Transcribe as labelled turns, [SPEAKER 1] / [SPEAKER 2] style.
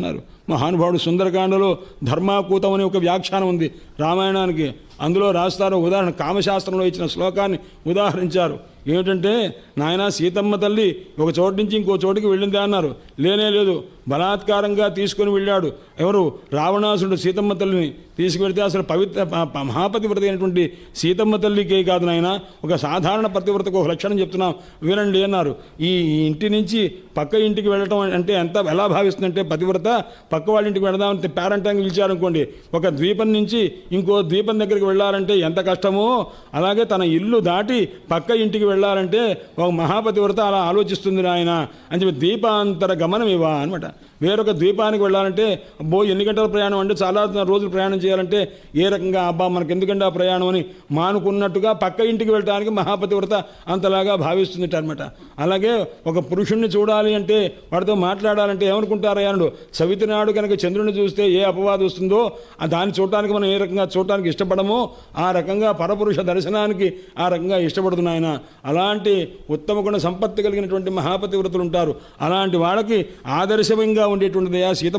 [SPEAKER 1] అన్నారు మహానుభావుడు సుందరకాండలో ధర్మాకూతం అనే ఒక వ్యాఖ్యానం ఉంది. రామాయణానికి అందులో రాస్తారు ఉదాహరణ కామశాస్త్రంలో ఇచ్చిన శ్లోకాన్ని ఉదాహరించారు. ఏమిటంటే నాయన సీతమ్మ తల్లి ఒక చోటు నుంచి ఇంకో చోటుకి వెళ్ళిందే అన్నారు. లేనే లేదు బలాత్కారంగా తీసుకొని వెళ్ళాడు. ఎవరు? రావణాసుడు సీతమ్మ తల్లిని తీసుకువెళ్తే అసలు పవిత్ర ప- మహాపతివ్రత అయినటువంటి సీతమ్మ తల్లికే కాదు నాయన. ఒక సాధారణ పతివ్రతకు ఒక లక్షణం చెప్తున్నాం. వినండి అన్నారు. ఈ ఇంటి నుంచి పక్క ఇంటికి వెళ్ళటం అంటే ఎంత ఎలా భావిస్తుందంటే పతివ్రత? పక్క వాళ్ళ ఇంటికి వెళదామంటే పేరంటానికి పిలిచారనుకోండి ఒక ద్వీపం నుంచి ఇంకో ద్వీపం దగ్గరికి వెళ్ళాలంటే ఎంత కష్టమో అలాగే తన ఇల్లు దాటి పక్క ఇంటికి వెళ్ళాలంటే ఒక మహాపతివ్రత అలా ఆలోచిస్తుంది నాయన అని చెప్పి దీపాంతర గమనం ఇవా అనమాట వేరొక ద్వీపానికి వెళ్ళాలంటే అబ్బో ఎన్ని గంటల ప్రయాణం అంటే చాలా రోజులు ప్రయాణం చేయాలంటే ఏ రకంగా అబ్బా మనకి ఎందుకంటే ఆ ప్రయాణం అని మానుకున్నట్టుగా పక్క ఇంటికి వెళ్ళడానికి మహాపతివ్రత అంతలాగా భావిస్తుంది అనమాట అలాగే ఒక పురుషుణ్ణి చూడాలి అంటే వాడితో మాట్లాడాలంటే ఏమనుకుంటారయ్యానుడు సవితి నాడు కనుక చంద్రుని చూస్తే ఏ అపవాదం వస్తుందో ఆ దాన్ని చూడటానికి మనం ఏ రకంగా చూడటానికి ఇష్టపడమో ఆ రకంగా పరపురుష దర్శనానికి ఆ రకంగా ఇష్టపడుతున్నాయన అలాంటి ఉత్తమ గుణ సంపత్తి కలిగినటువంటి మహాపతివ్రతులు ఉంటారు. అలాంటి వాళ్ళకి ఆదర్శంగా ఉండేటువంటిది ఆ సీత